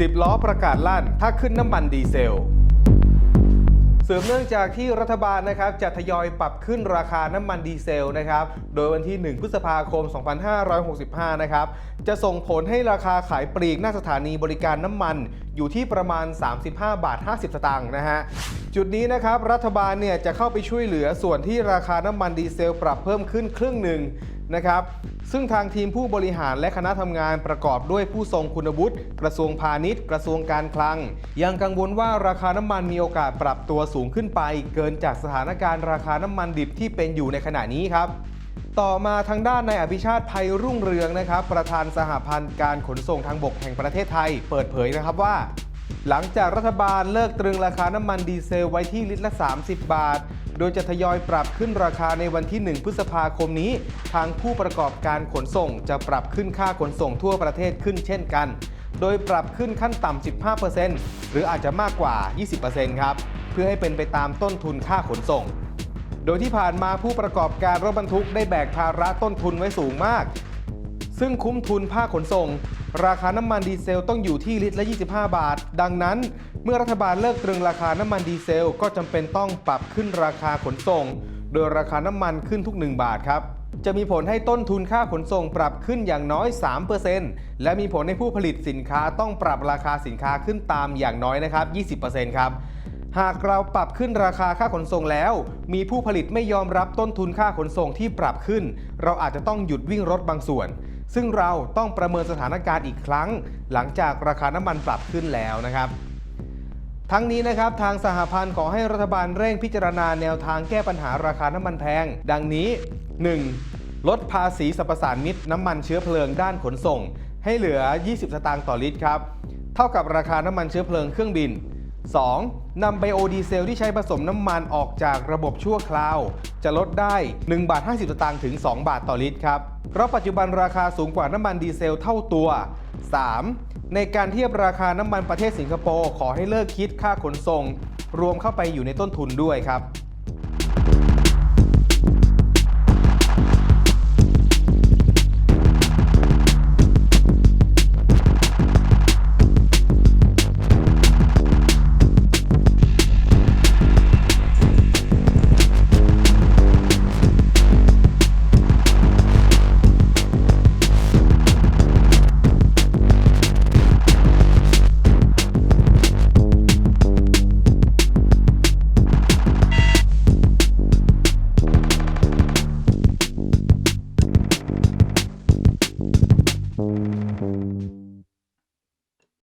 10 ล้อประกาศลั่น ถ้าขึ้นน้ำมันดีเซลสืบเนื่องจากที่รัฐบาลนะครับจะทยอยปรับขึ้นราคาน้ำมันดีเซลนะครับ โดยวันที่ 1 พฤษภาคม 2565 นะครับ จะส่งผลให้ราคาขายปลีกหน้าสถานีบริการน้ำมันอยู่ที่ประมาณ 35 บาท 50 สตางค์นะฮะ จุดนี้นะครับรัฐบาลเนี่ยจะเข้าไปช่วยเหลือส่วนที่ราคาน้ำมันดีเซลปรับเพิ่มขึ้นครึ่งหนึ่ง นะครับ ซึ่งทางทีมผู้บริหารและคณะทำงานประกอบด้วยผู้ทรงคุณวุฒิกระทรวงพาณิชย์ กระทรวงการคลัง ยังกังวลว่าราคาน้ำมันมีโอกาสปรับตัวสูงขึ้นไป เกินจากสถานการณ์ราคาน้ำมันดิบที่เป็นอยู่ในขณะนี้ครับต่อมาทางด้านนายอภิชาติภัยรุ่งเรืองนะครับ ประธานสหพันธ์การขนส่งทางบกแห่งประเทศไทย เปิดเผยนะครับว่า หลังจากรัฐบาลเลิกตรึงราคาน้ำมันดีเซลไว้ที่ลิตรละ 30 บาท โดยจะทยอยปรับขึ้นราคาในวันที่ 1 พฤษภาคมนี้ ทางผู้ประกอบการขนส่งจะปรับขึ้นค่าขนส่งทั่วประเทศขึ้นเช่นกัน โดยปรับขึ้นขั้นต่ำ 15%หรืออาจจะมากกว่า 20%ครับ เพื่อให้เป็นไปตามต้นทุนค่าขนส่ง โดยที่ผ่านมาผู้ประกอบการรถบรรทุกได้แบกภาระต้นทุนไว้สูงมาก ซึ่งคุ้มทุนภาคขนส่ง ราคาน้ำมันดีเซลต้องอยู่ที่ลิตรละ 25 บาท ดังนั้น เมื่อรัฐบาลเลิกตรึงราคาน้ำมันดีเซลก็จำเป็นต้องปรับขึ้นราคาขนส่ง โดยราคาน้ำมันขึ้นทุก 1 บาทครับจะมีผลให้ต้นทุนค่าขนส่งปรับขึ้นอย่างน้อย 3%และมีผลให้ผู้ผลิตสินค้าต้องปรับราคาสินค้าขึ้นตามอย่างน้อยนะครับ 20%ครับ หากเราปรับขึ้นราคาค่าขนส่งแล้ว มีผู้ผลิตไม่ยอมรับต้นทุนค่าขนส่งที่ปรับขึ้น เราอาจจะต้องหยุดวิ่งรถบางส่วน ซึ่งเราต้องประเมินสถานการณ์อีกครั้ง หลังจากราคาน้ำมันปรับขึ้นแล้วนะครับ ทั้งนี้นะครับทางสหพันธ์ขอให้รัฐบาลเร่งพิจารณาแนวทางแก้ปัญหาราคาน้ำมันแพง ดังนี้ 1. ลดภาษีสรรพสานมิตน้ำมันเชื้อเพลิงด้านขนส่ง ให้เหลือ 20 สตางค์ต่อลิตรครับ เท่ากับราคาน้ำมันเชื้อเพลิงเครื่องบิน 2. นำไบโอดีเซลที่ใช้ผสมน้ำมันออกจากระบบชั่วคราว จะลดได้ 1 บาท 50 สตางค์ถึง 2 บาทต่อลิตรครับ เพราะปัจจุบันราคาสูงกว่าน้ำมันดีเซลเท่าตัว 3. ในการเทียบราคาน้ำมันประเทศสิงคโปร์ขอให้เลิกคิดค่าขนส่ง รวมเข้าไปอยู่ในต้นทุนด้วยครับ